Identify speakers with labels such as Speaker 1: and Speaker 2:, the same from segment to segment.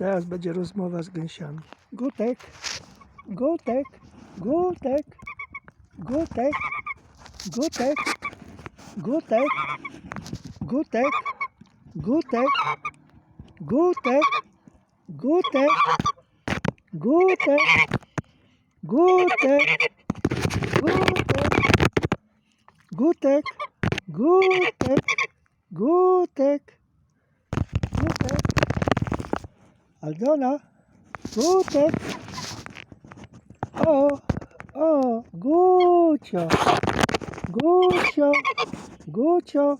Speaker 1: Teraz będzie rozmowa z gęsiami. Gutek, Gutek, Gutek, Gutek, Gutek, Gutek, Gutek, Gutek, Gutek, Gutek, Gutek, Gutek, Gutek, Gutek, Gutek, Gutek, Aldona, Gutek, o, o, Gucio, Gucio, Gucio,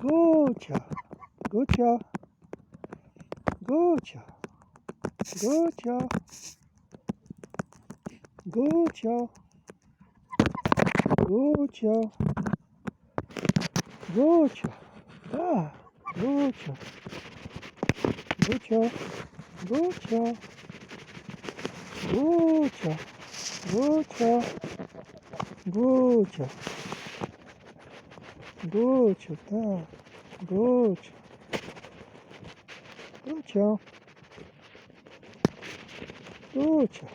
Speaker 1: Gucio, Gucio, Gucio, Gucio, Gucio, Gucio, Gucio, a, Gucio, Gucio, Gucio, Gucio, Gucio, Gucio, Gucio, tak, Gucio, Gucio, Gucio,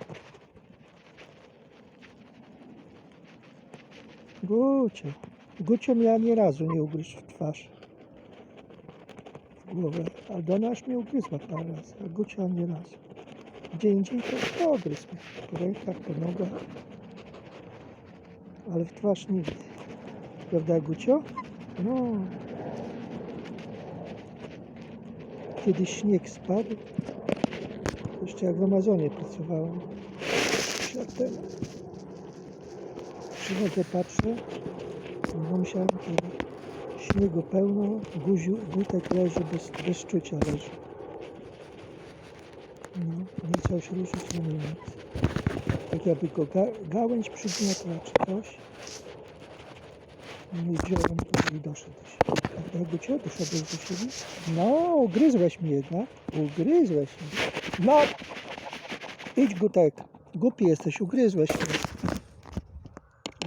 Speaker 1: Gucio, Gucio mnie ani razu nie ugryzł w twarz, głowę, a Dona aż mnie ugryzła parę razy, a Gucio ani razu. Gdzie indziej to pogryzł mnie, po rękach, po nogach, ale w twarz nigdy. Prawda, Gucio? No. Kiedyś śnieg spadł. Jeszcze jak w Amazonie pracowałem. Przedtem. Przychodzę, patrzę. No musiałem tu śniegu pełno. Guziu, gutek leży bez, bez czucia leży. No, nie chciał się ruszyć, miał nic. Tak jakby go ga, gałęź przygniotła czy coś. Nie wziąłem to i doszedł do siebie. Prawda, Gucio? Doszedłeś do siebie? No, ugryzłeś mnie jednak. Ugryzłeś mnie. No! Idź, Gutek. Głupi jesteś, ugryzłeś mnie.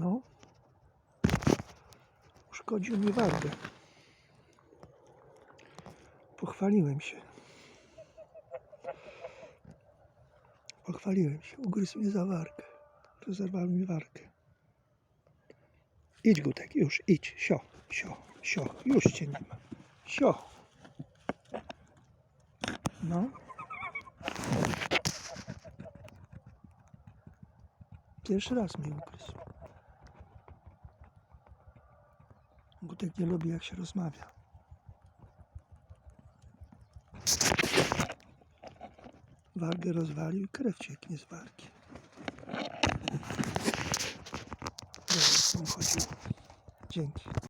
Speaker 1: No. Uszkodził mi wargę. Pochwaliłem się. Pochwaliłem się. Ugryzł mnie za wargę. Rozerwał mi wargę. Idź, Gutek, już, idź. Sio, sio, sio. Już cię nie ma. Sio. No. Pierwszy raz mnie ugryzł. Gutek nie lubi, jak się rozmawia. Wargę rozwalił i krew cieknie z wargi. Dzięki.